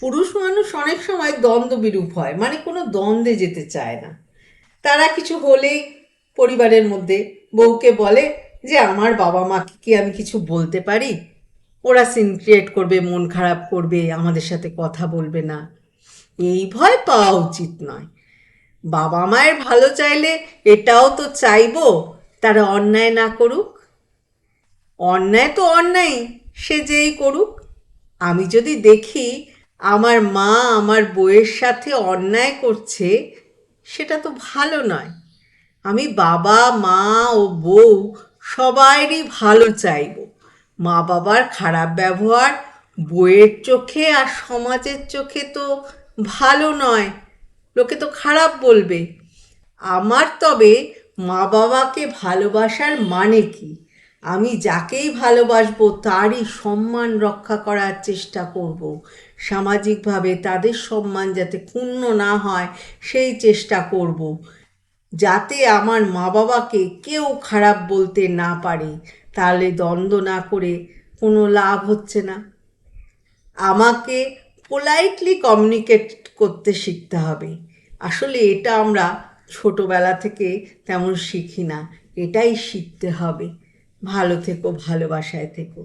পুরুষ মানুষ অনেক সময় দ্বন্দ্ব বিরূপ হয় মানে কোনো দ্বন্দ্বে যেতে চায় না। তারা কিছু হলেই পরিবারের মধ্যে বউকে বলে যে, আমার বাবা মাকে কি আমি কিছু বলতে পারি? ওরা সিন ক্রিয়েট করবে, মন খারাপ করবে, আমাদের সাথে কথা বলবে না। এই ভয় পাওয়া উচিত নয়। বাবা মায়ের ভালো চাইলে এটাও তো চাইব, তারা অন্যায় না করুক। অন্যায় তো অন্যায় সে যেই করুক। আমি যদি দেখি আমার মা আমার বউয়ের সাথে অন্যায় করছে, সেটা তো ভালো নয়। আমি বাবা, মা ও বউ সবারই ভালো চাইব। মা বাবার খারাপ ব্যবহার বইয়ের চোখে আর সমাজের চোখে তো ভালো নয়, লোকে তো খারাপ বলবে। আমার তবে মা বাবাকে ভালোবাসার মানে কি? আমি যাকেই ভালোবাসবো, তারই সম্মান রক্ষা করার চেষ্টা করব। সামাজিকভাবে তাদের সম্মান যাতে ক্ষুণ্ণ না হয়, সেই চেষ্টা করব। যাতে আমার মা বাবাকে কেউ খারাপ বলতে না পারে, তাহলে দ্বন্দ্ব না করে কোনো লাভ হচ্ছে না। আমাকে পোলাইটলি কমিউনিকেট করতে শিখতে হবে। আসলে এটা আমরা ছোটোবেলা থেকে তেমন শিখি না, এটাই শিখতে হবে। ভালো থেকো ভালোবাসায় থেকো।